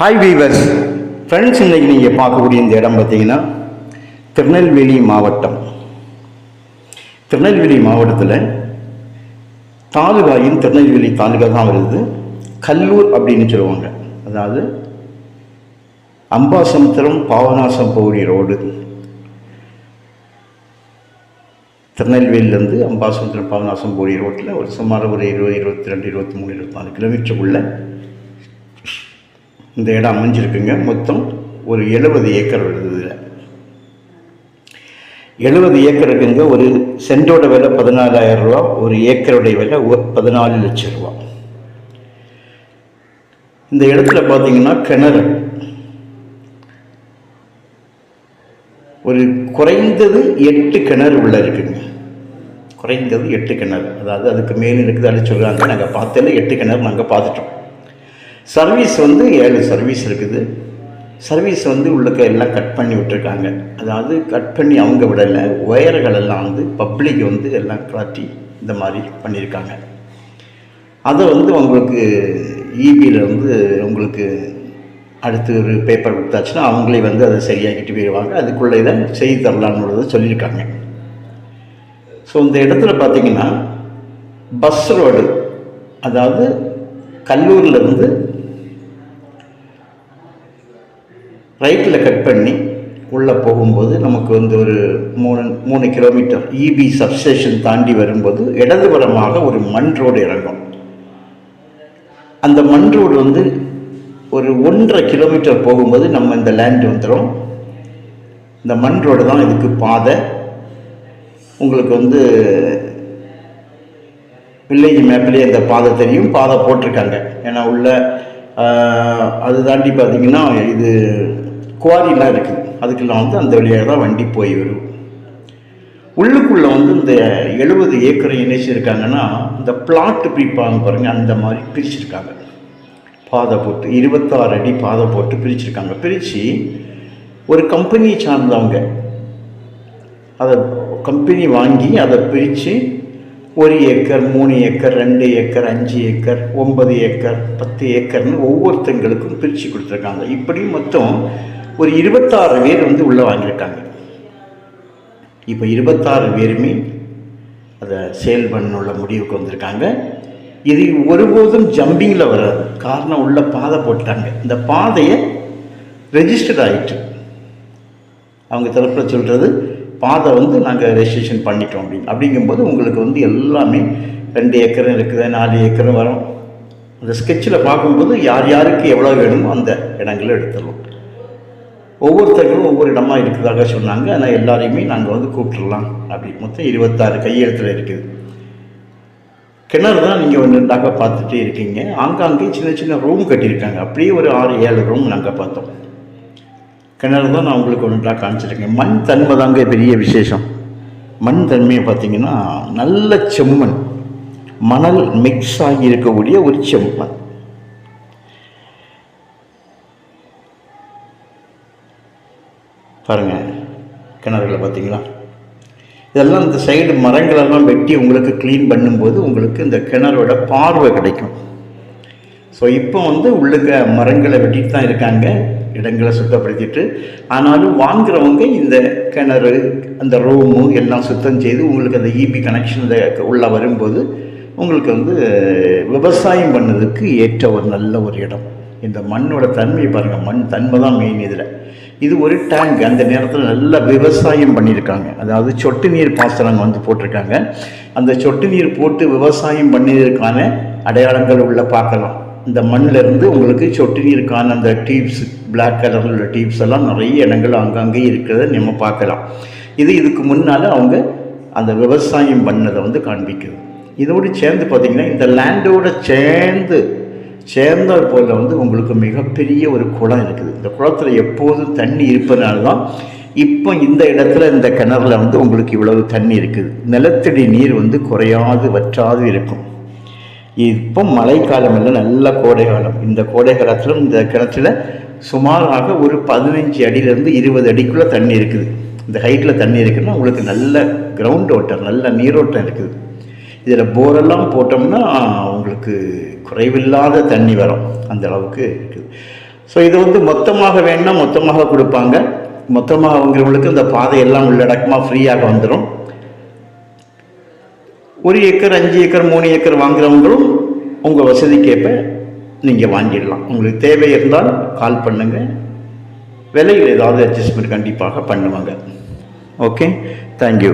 Hi viewers friends இன்றைக்கி நீங்கள் பார்க்கக்கூடிய இந்த இடம் பார்த்தீங்கன்னா திருநெல்வேலி மாவட்டம். திருநெல்வேலி மாவட்டத்தில் தாலுகாயின் திருநெல்வேலி தாலுகா தான் வருது. கல்லூர் அப்படின்னு சொல்லுவாங்க. அதாவது அம்பாசமுத்திரம் பாவநாசம் போடி ரோடு. திருநெல்வேலியிலேருந்து அம்பாசமுத்திரம் பாவநாசம் போடி ரோட்டில் ஒரு சுமார் ஒரு இருபது இருபத்தி ரெண்டு இருபத்தி மூணு இருபத்தி நாலு கிலோமீட்டருக்குள்ளே இந்த இடம் அமைஞ்சிருக்குங்க. மொத்தம் ஒரு எழுபது ஏக்கர் வருது எழுபது ஏக்கர் இருக்குங்க ஒரு சென்டோட விலை பதினாலாயிரம் ரூபா ஒரு ஏக்கருடைய விலை பதினாலு லட்சம் ரூபா. இந்த இடத்துல பார்த்தீங்கன்னா கிணறு. ஒரு குறைந்தது எட்டு கிணறு உள்ள இருக்குங்க. குறைந்தது எட்டு கிணறு. அதாவது அதுக்கு மேலே இருக்குது அப்படின்னு சொல்கிறாங்க நாங்கள் பார்த்ததில் எட்டு கிணறு நாங்கள் பார்த்துட்டோம். சர்வீஸ் வந்து ஏழு சர்வீஸ் இருக்குது. சர்வீஸ் வந்து உள்ளக்க எல்லாம் கட் பண்ணி விட்டுருக்காங்க. அதாவது கட் பண்ணி அவங்க விடலை ஒயர்கள் எல்லாம் வந்து பப்ளிக் வந்து எல்லாம் காட்டி இந்த மாதிரி பண்ணியிருக்காங்க அதை வந்து உங்களுக்கு இபியில் வந்து உங்களுக்கு அடுத்து ஒரு பேப்பர் கொடுத்தாச்சுன்னா அவங்களே வந்து அதை சரியாக்கிட்டு போயிடுவாங்க அதுக்குள்ளே இதை செய்து தரலான்னு சொல்லியிருக்காங்க. ஸோ இந்த இடத்துல பார்த்தீங்கன்னா பஸ் ரோடு அதாவது கல்லூரிலேருந்து ரைட்டில் கட் பண்ணி உள்ளே போகும்போது நமக்கு வந்து ஒரு மூணு மூணு கிலோமீட்டர் இபி சப்ஸ்டேஷன் தாண்டி வரும்போது இடதுபுறமாக ஒரு மண் ரோடு இறங்கும். அந்த மண் ரோடு வந்து ஒரு ஒன்றரை கிலோமீட்டர் போகும்போது நம்ம இந்த லேண்டு வந்துடும் இந்த மண் ரோடு தான் இதுக்கு பாதை. உங்களுக்கு வந்து வில்லேஜ் மேப்லேயே அந்த பாதை தெரியும். பாதை போட்டிருக்காங்க. ஏன்னா உள்ள அது தாண்டி பார்த்தீங்கன்னா இது குவாரிலாம் இருக்குது அதுக்கெல்லாம் வந்து அந்த வழியாக தான் வண்டி போய் வரும். உள்ளுக்குள்ளே வந்து இந்த எழுபது ஏக்கரை இணைச்சிருக்காங்கன்னா இந்த பிளாட்டு பிரிப்பாங்க பாருங்கள் அந்த மாதிரி பிரிச்சிருக்காங்க. பாதை போட்டு இருபத்தாறு அடி பாதை போட்டு பிரிச்சிருக்காங்க. பிரித்து ஒரு கம்பெனியை சார்ந்தவங்க அதை கம்பெனி வாங்கி அதை பிரித்து ஒரு ஏக்கர் மூணு ஏக்கர் ரெண்டு ஏக்கர் அஞ்சு ஏக்கர் ஒன்பது ஏக்கர் பத்து ஏக்கர்னு ஒவ்வொருத்தங்களுக்கும் பிரித்து கொடுத்துருக்காங்க. இப்படி மொத்தம் ஒரு இருபத்தாறு பேர் வந்து உள்ளே வாங்கியிருக்காங்க. இப்போ இருபத்தாறு பேருமே அதை சேல் பண்ண முடிவுக்கு வந்திருக்காங்க. இது ஒருபோதும் ஜம்பிங்கில் வராது. காரணம் உள்ள பாதை போட்டாங்க. இந்த பாதையை ரெஜிஸ்டர்ட் ஆயிட்டு அவங்க தரப்பில் சொல்கிறது பாதை வந்து நாங்கள் ரெஜிஸ்ட்ரேஷன் பண்ணிட்டோம் அப்படின்னு. அப்படிங்கும்போது உங்களுக்கு வந்து எல்லாமே ரெண்டு ஏக்கரும் இருக்குது நாலு ஏக்கரும் வரும். அந்த ஸ்கெட்சில் பார்க்கும்போது யார் யாருக்கு எவ்வளோ வேணுமோ அந்த இடங்களை எடுத்துடலாம். ஒவ்வொருத்தர்களும் ஒவ்வொரு இடமா இருக்கிறதாக சொன்னாங்க. ஆனால் எல்லாரையுமே நாங்கள் வந்து கூப்பிட்டுடலாம். அப்படி மொத்தம் இருபத்தாறு கையெழுத்தில் இருக்குது. கிணறு தான் நீங்கள் ஒன்றுண்டாக பார்த்துட்டே இருக்கீங்க. ஆங்காங்கே சின்ன சின்ன ரூம் கட்டியிருக்காங்க. அப்படியே ஒரு ஆறு ஏழு ரூம் நாங்கள் பார்த்தோம். கிணறு தான் நான் உங்களுக்கு ஒன்றாக காமிச்சிருக்கேன். மண் தன்மை தாங்க பெரிய விசேஷம். மண் தன்மையை பார்த்தீங்கன்னா நல்ல செம்மண். மணல் மிக்ஸ் ஆகி இருக்கக்கூடிய ஒரு செம்மண். பாருங்கள் கிணறுகளை பார்த்தீங்களா? இதெல்லாம் இந்த சைடு மரங்களெல்லாம் வெட்டி உங்களுக்கு க்ளீன் பண்ணும்போது உங்களுக்கு இந்த கிணறோட பார்வை கிடைக்கும். ஸோ இப்போ வந்து உள்ளுக்க மரங்களை வெட்டிட்டு தான் இருக்காங்க இடங்களை சுத்தப்படுத்திட்டு. ஆனாலும் வாங்குறவங்க இந்த கிணறு அந்த ரூமு எல்லாம் சுத்தம் செய்து உங்களுக்கு அந்த இபி கனெக்ஷன் உள்ளே வரும்போது உங்களுக்கு வந்து விவசாயம் பண்ணதுக்கு ஏற்ற ஒரு நல்ல ஒரு இடம். இந்த மண்ணோட தன்மையை பாருங்கள் மண் தன்மை தான் மெயின் இதில். இது ஒரு டேங்க் அந்த நேரத்தில் நல்லா விவசாயம் பண்ணியிருக்காங்க. அதாவது சொட்டு நீர் பாசனம் வந்து போட்டிருக்காங்க. அந்த சொட்டு நீர் போட்டு விவசாயம் பண்ணியதற்கான அடையாளங்கள் உள்ள பார்க்கலாம். இந்த மண்ணிலிருந்து உங்களுக்கு சொட்டு நீருக்கான அந்த டீப்ஸ் பிளாக் கலரில் உள்ள டியூப்ஸ் எல்லாம் நிறைய இடங்கள் அங்கங்கே இருக்கிறத நம்ம பார்க்கலாம். இது இதுக்கு முன்னால் அவங்க அந்த விவசாயம் பண்ணதை வந்து காண்பிக்குது. இதோடு சேர்ந்து பார்த்திங்கன்னா இந்த லேண்டோட சேர்ந்து சேர்ந்தால் போல வந்து உங்களுக்கு மிகப்பெரிய ஒரு குளம் இருக்குது. இந்த குளத்தில் எப்போதும் தண்ணி இருப்பதனால தான் இப்போ இந்த இடத்துல இந்த கிணறுல வந்து உங்களுக்கு இவ்வளவு தண்ணி இருக்குது. நிலத்தடி நீர் வந்து குறையாது வற்றாது இருக்கும். இப்போ மழைக்காலம் இல்லை நல்ல கோடை காலம் இந்த கோடை காலத்தில் இந்த கிணத்துல சுமாராக ஒரு பதினஞ்சு அடியிலேருந்து இருபது அடிக்குள்ளே தண்ணி இருக்குது. இந்த ஹைட்டில் தண்ணி இருக்குன்னா உங்களுக்கு நல்ல கிரவுண்ட் வாட்டர் நல்ல நீரோட்டம் இருக்குது. இதில் போரெல்லாம் போட்டோம்னா உங்களுக்கு குறைவில்லாத தண்ணி வரும். அந்த அளவுக்கு இருக்குது ஸோ இது வந்து மொத்தமாக வேணும்னா மொத்தமாக கொடுப்பாங்க. மொத்தமாக வாங்குறவங்களுக்கு இந்த பாதையெல்லாம் உள்ளடக்கமாக ஃப்ரீயாக வந்துடும் ஒரு ஏக்கர் அஞ்சு ஏக்கர் மூணு ஏக்கர் வாங்குறவங்களும் உங்கள் வசதிக்கேற்ப நீங்கள் வாங்கிடலாம். உங்களுக்கு தேவை இருந்தால் கால் பண்ணுங்கள் விலையில் ஏதாவது அட்ஜஸ்ட்மெண்ட் கண்டிப்பாக பண்ணுவாங்க. Okay thank you